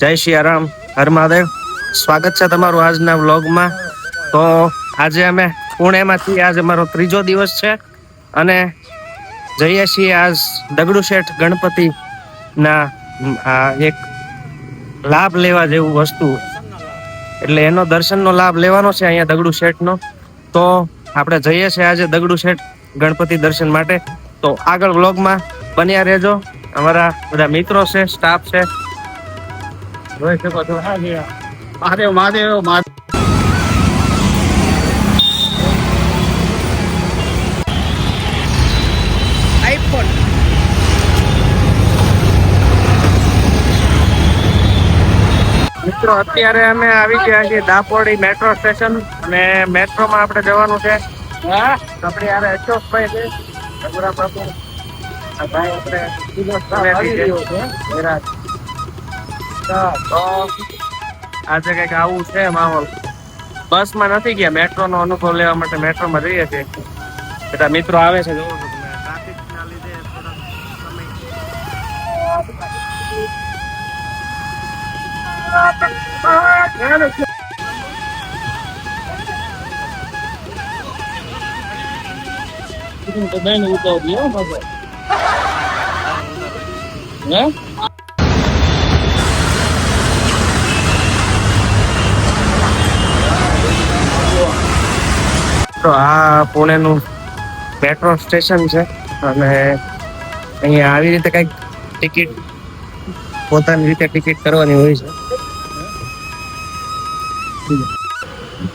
જય સિયારામ હર મહાદેવ. સ્વાગત છે તમારું આજના વ્લોગમાં. તો આજે અમે પુણેમાંથી, આજ અમારો ત્રીજો દિવસ છે અને જઈએ છીએ આજ દગડુ શેઠ ગણપતિ ના આ એક લાભ લેવા જેવું વસ્તુ. એટલે એનો દર્શનનો લાભ લેવાનો છે અહીંયા દગડુ શેઠનો. તો આપણે જઈએ છીએ આજે દગડુ શેઠ ગણપતિ દર્શન માટે. તો આગળ વ્લોગમાં બન્યા રહેજો. અમારા બધા મિત્રો છે, સ્ટાફ છે જોઈ શકો છો મહાદેવ મહાદેવ મહાદેવ મિત્રો અત્યારે અમે આવી ગયા છીએ દાપોડી મેટ્રો સ્ટેશન અને મેટ્રોમાં આપણે જવાનું છે. આપણે યાર અશોકભાઈ છે. ભાઈ આપણે સામેથી આજે કંઈક આવું છે માહોલ. બસમાં નથી ગયા મેટ્રો નો અનુભવ લેવા માટે મેટ્રોમાં જઈએ છીએ. બધા મિત્રો આવે છે, જોવો છો તમે. બેન ઉતાવળી હો? તો આ પુણેનું મેટ્રો સ્ટેશન છે. અને અહીંયા આવી રીતે કંઈક ટિકિટ પોતાની રીતે ટિકિટ કરવાની હોય છે.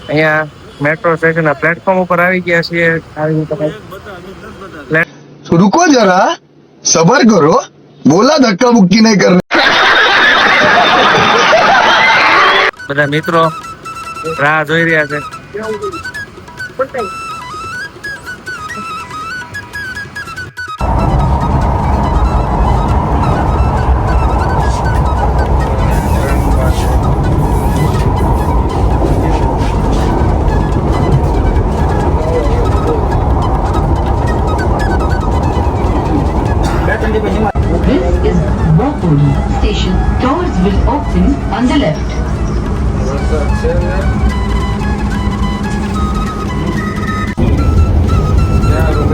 અહીંયા મેટ્રો સ્ટેશનના પ્લેટફોર્મ ઉપર આવી ગયા છીએ. આવી રીતે કંઈક રૂકો જરા સબર કરો બોલા ધક્કા મુક્કી નહીં કરે બધા મિત્રો રાહ જોઈ રહ્યા છે. This is Bhopuri station. Doors will open on the left.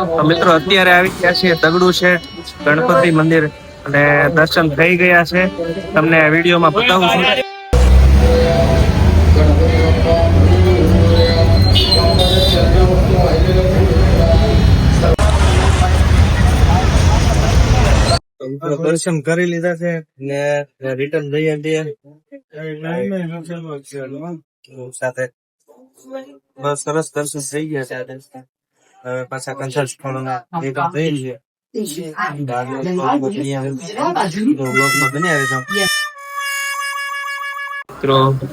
મિત્રો અત્યારે આવી ગયા છે દગડુ શેઠ ગણપતિ મંદિર અને દર્શન થઈ ગયા છે. તમને વિડીયોમાં બતાવું છું. દર્શન કરી લીધા છે ને રિટર્ન જઈએ છીએ સાથે બસ સરસ દર્શન થઈ ગયા છે. પાછા કન્સલ્ટ થોડું ભેગા થઈ છે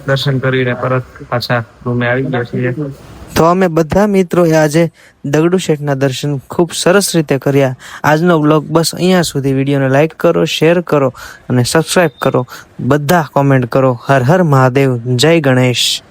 દર્શન કરીને પરત પાછા રૂમે આવી ગયા છીએ. તો અમે બધા મિત્રોએ આજે દગડુ શેઠના દર્શન ખૂબ સરસ રીતે કર્યા. આજનો બ્લોગ બસ અહીંયા સુધી. વિડીયોને લાઈક કરો શેર કરો અને સબસ્ક્રાઈબ કરો. બધા કોમેન્ટ કરો. હર હર મહાદેવ. જય ગણેશ.